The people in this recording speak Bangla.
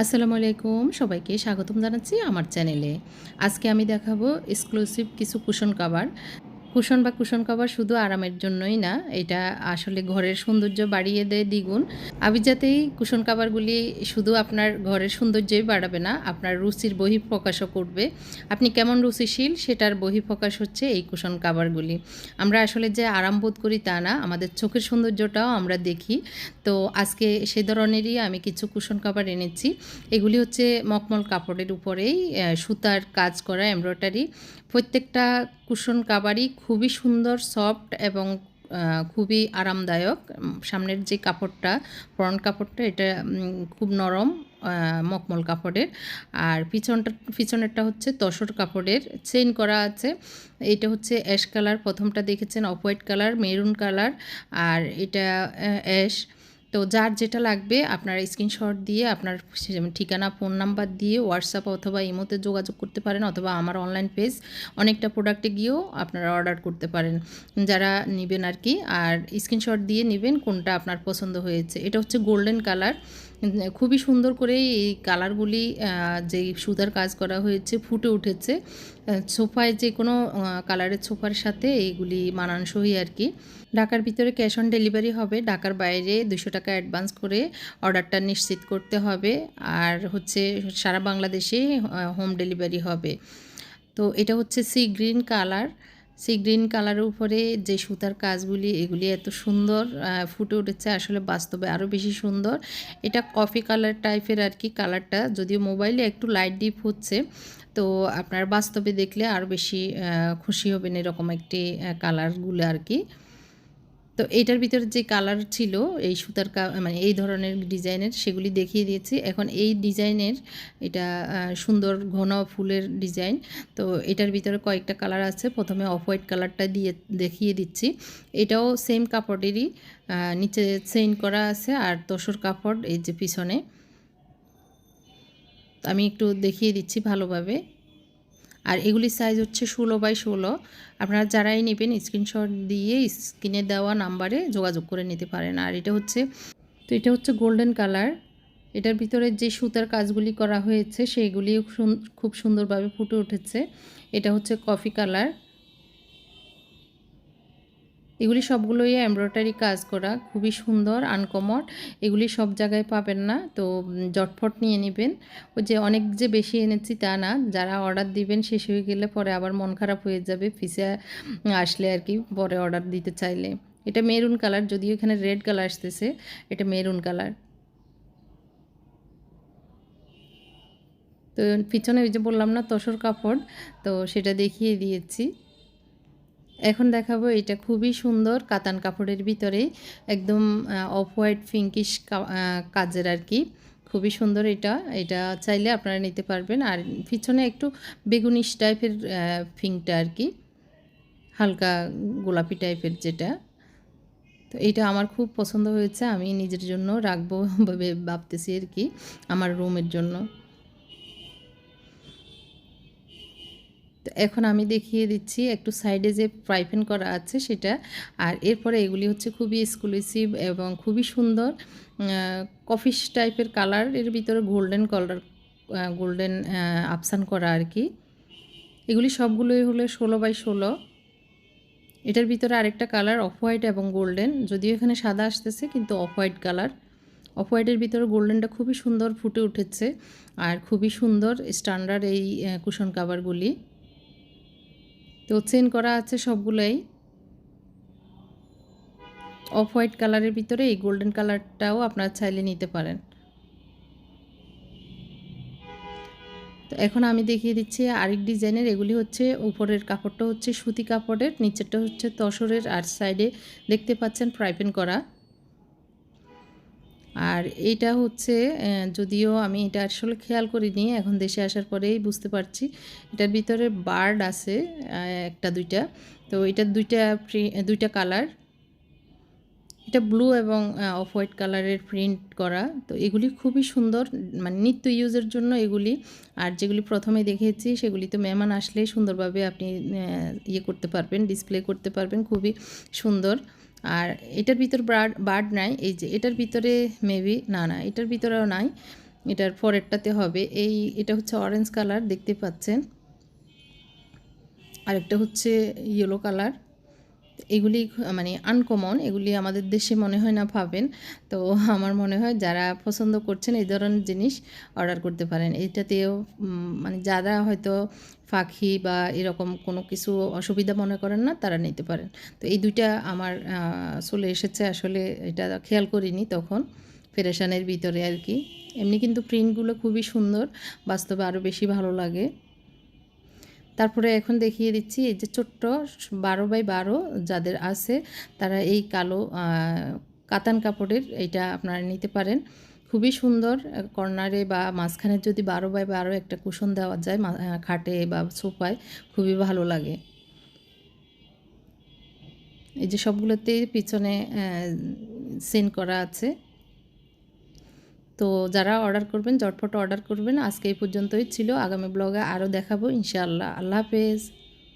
আসসালামু আলাইকুম। সবাইকে স্বাগতম জানাচ্ছি আমার চ্যানেলে। আজকে আমি দেখাবো এক্সক্লুসিভ কিছু কুশন কাভার কুশন বা কুশন কাভার শুধু আরামের জন্যই না, এটা আসলে ঘরের সৌন্দর্য বাড়িয়ে দেয় দ্বিগুণ। আবিজাতেই কুশন কাভারগুলি শুধু আপনার ঘরের সৌন্দর্যই বাড়াবে না, আপনার রুচির বহিঃপ্রকাশও করবে। আপনি কেমন রুচিশীল সেটার বহিঃপ্রকাশ হচ্ছে এই কুশন কাভারগুলি। আমরা আসলে যে আরাম বোধ করি তা না, আমাদের চোখের সৌন্দর্যটাও আমরা দেখি। তো আজকে সে ধরনেরই আমি কিছু কুশন কাভার এনেছি। এগুলি হচ্ছে মকমল কাপড়ের উপরেই সুতার কাজ করা এমব্রয়ডারি। প্রত্যেকটা কুশন কাভারই খুবই সুন্দর সফট এবং খুবই আরামদায়ক। সামনের যে কাপড়টা ফ্রন্ট কাপড়টা, এটা খুব নরম মকমল কাপড়ের। আর পিছনটা, পিছনেরটা হচ্ছে তসর কাপড়ের, চেইন করা আছে। এটা হচ্ছে অ্যাশ কালার প্রথমটা দেখেছেন off white colour maroon colour আর এটা অ্যাশ তো যার যেটা লাগবে আপনার স্ক্রিনশট দিয়ে, আপনার ঠিকানা ফোন নাম্বার দিয়ে হোয়াটসঅ্যাপ অথবা ইমোতে যোগাযোগ করতে পারেন অথবা আমার অনলাইন পেজ অনেকটা প্রোডাক্টে গিয়েও আপনারা অর্ডার করতে পারেন। যারা নেবেন আর কি, আর স্ক্রিনশট দিয়ে নেবেন কোনটা আপনার পছন্দ হয়েছে। এটা হচ্ছে গোল্ডেন কালার খুবই সুন্দর করে এই কালারগুলি যে সুতার কাজ করা হয়েছে ফুটে উঠেছে। সোফায় যে কোনো কালারের সোফার সাথে এইগুলি মানানসই আর কি। ঢাকার ভিতরে ক্যাশ অন ডেলিভারি হবে। ঢাকার বাইরে দুশো টাকা অ্যাডভান্স করে অর্ডারটা নিশ্চিত করতে হবে। আর হচ্ছে সারা বাংলাদেশে হোম ডেলিভারি হবে। তো এটা হচ্ছে sea green colour. Sea green কালারের উপরে যে সুতার কাজগুলি, এগুলি এত সুন্দর ফুটে উঠেছে, আসলে বাস্তবে আরও বেশি সুন্দর। এটা কফি কালার টাইপের আর কি কালারটা, যদিও মোবাইলে একটু লাইট ডিপ হচ্ছে, তো আপনার বাস্তবে দেখলে আরও বেশি খুশি হবেন এরকম একটি কালারগুলো আর কি। তো এইটার ভিতরে যে কালার ছিল, এই সুতার মানে এই ধরনের ডিজাইনের সেগুলি দেখিয়ে দিয়েছি। এখন এই ডিজাইনের এটা সুন্দর ঘন ফুলের ডিজাইন। তো এটার ভিতরে কয়েকটা কালার আছে। প্রথমে অফ হোয়াইট কালারটা দিয়ে, দেখিয়ে দিচ্ছি। এটাও সেম কাপড়েরই নিচে চেইন করা আছে আর তসর কাপড় এই যে পিছনে। আমি একটু দেখিয়ে দিচ্ছি ভালোভাবে। আর এগুলির সাইজ হচ্ছে ষোলো বাই ষোলো। আপনারা যারাই নেবেন স্ক্রিনশট দিয়ে স্ক্রিনে দেওয়া নাম্বারে যোগাযোগ করে নিতে পারেন। আর এটা হচ্ছে, তো এটা হচ্ছে গোল্ডেন কালার এটার ভিতরে যে সুতার কাজগুলি করা হয়েছে সেইগুলিও খুব সুন্দরভাবে ফুটে উঠেছে। এটা হচ্ছে কফি কালার এগুলি সবগুলোই এমব্রয়ডারি কাজ করা, খুবই সুন্দর আনকমড এগুলি সব জায়গায় পাবেন না, তো জটফট নিয়ে নেবেন। ওই যে অনেক যে বেশি এনেছি তা না, যারা অর্ডার দিবেন শেষ হয়ে গেলে পরে আবার মন খারাপ হয়ে যাবে, ফিসে আসলে আর কি পরে অর্ডার দিতে চাইলে। এটা মেরুন কালার, যদিও এখানে রেড কালার আসতেছে, এটা মেরুন কালার। তো পিছনে ওই যে বললাম না, তসর কাপড়, তো সেটা দেখিয়ে দিয়েছি। এখন দেখাবো এটা খুবই সুন্দর কাতান কাপড়ের ভিতরে, একদম অফ হোয়াইট ফিঙ্কিশ কাজের আর কি। খুবই সুন্দর এটা এটা চাইলে আপনারা নিতে পারবেন। আর পিছনে একটু বেগুনিশ টাইপের পিঙ্কটা আর কি, হালকা গোলাপি টাইপের যেটা। তো এটা আমার খুব পছন্দ হয়েছে, আমি নিজের জন্য রাখব ভাবে ভাবতেছি আর কি, আমার রুমের জন্য। তো এখন আমি দেখিয়ে দিচ্ছি, একটু সাইডে যে পাইপেন করা আছে সেটা। আর এরপরে এগুলি হচ্ছে খুবই এক্সক্লুসিভ এবং খুবই সুন্দর কফিস টাইপের কালারের ভিতরে গোল্ডেন কালার গোল্ডেন আপসান করা আর কি। এগুলি সবগুলোই হলো ষোলো বাই ষোলো। এটার ভিতরে আরেকটা কালার অফ হোয়াইট এবং গোল্ডেন যদিও এখানে সাদা আসতেছে, কিন্তু অফ হোয়াইট কালার অফ হোয়াইটের ভিতরে গোল্ডেনটা খুবই সুন্দর ফুটে উঠেছে। আর খুবই সুন্দর স্ট্যান্ডার্ড এই কুশন কাভারগুলি তো চেন করা আছে সবগুলোই। অফ হোয়াইট কালারের ভিতরে এই গোল্ডেন কালারটাও আপনারা চাইলে নিতে পারেন। তো এখন আমি দেখিয়ে দিচ্ছি আরেক ডিজাইনের, এগুলি হচ্ছে উপরের কাপড়টা হচ্ছে সুতি কাপড়ের, নিচেরটা হচ্ছে তসরের, আর সাইডে দেখতে পাচ্ছেন ফ্রাইপেন করা। আর এইটা হচ্ছে যদিও আমি এটা আসলে খেয়াল করিনি, এখন দেশে আসার পরেই বুঝতে পারছি। এটার ভিতরে বার্ড আছে একটা দুইটা। তো এটার দুইটা দুইটা কালার। এটা ব্লু এবং অফ হোয়াইট কালারের প্রিন্ট করা। তো এগুলি খুবই সুন্দর মানে নিত্য ইউজের জন্য এগুলি। আর যেগুলি প্রথমে দেখেছি, সেগুলি তো মেহমান আসলে সুন্দরভাবে আপনি ইয়ে করতে পারবেন, ডিসপ্লে করতে পারবেন, খুবই সুন্দর। আর এটার ভিতর বার্ড বার্ড নাই, এই যে এটার ভিতরে মেবি না না, এটার ভিতরেও নাই, এটার পরেরটাতে হবে, এই, এটা হচ্ছে অরেঞ্জ কালার দেখতে পাচ্ছেন। আরেকটা হচ্ছে ইয়েলো কালার এগুলি মানে আনকমন এগুলি আমাদের দেশে মনে হয় না পাবেন। তো আমার মনে হয় যারা পছন্দ করছেন এই ধরনের জিনিস অর্ডার করতে পারেন। এটাতেও মানে যারা হয়তো পাখি বা এরকম কোনো কিছু অসুবিধা মনে করেন না, তারা নিতে পারেন। তো এই দুইটা আমার চলে এসেছে। আসলে এটা খেয়াল করিনি তখন ফেরেশানের ভিতরে আর কি। এমনি কিন্তু প্রিন্টগুলো খুবই সুন্দর, বাস্তবে আরও বেশি ভালো লাগে। তারপরে এখন দেখিয়ে দিচ্ছি এই যে ছোট্ট বারো বাই বারো যাদের আছে, তারা এই কালো কাতান কাপড়ের এইটা আপনারা নিতে পারেন। খুবই সুন্দর কর্নারে বা মাঝখানে যদি বারো বাই বারো একটা কুশন দেওয়া যায় খাটে বা সোফায়, খুবই ভালো লাগে। এই যে সবগুলোতেই পিছনে সেন্ড করা আছে। তো যারা অর্ডার করবেন জটফট অর্ডার করবেন। আজকে এই পর্যন্তই ছিল। আগামী ব্লগে আরও দেখাবো ইনশাআল্লাহ। আল্লাহ হাফেজ।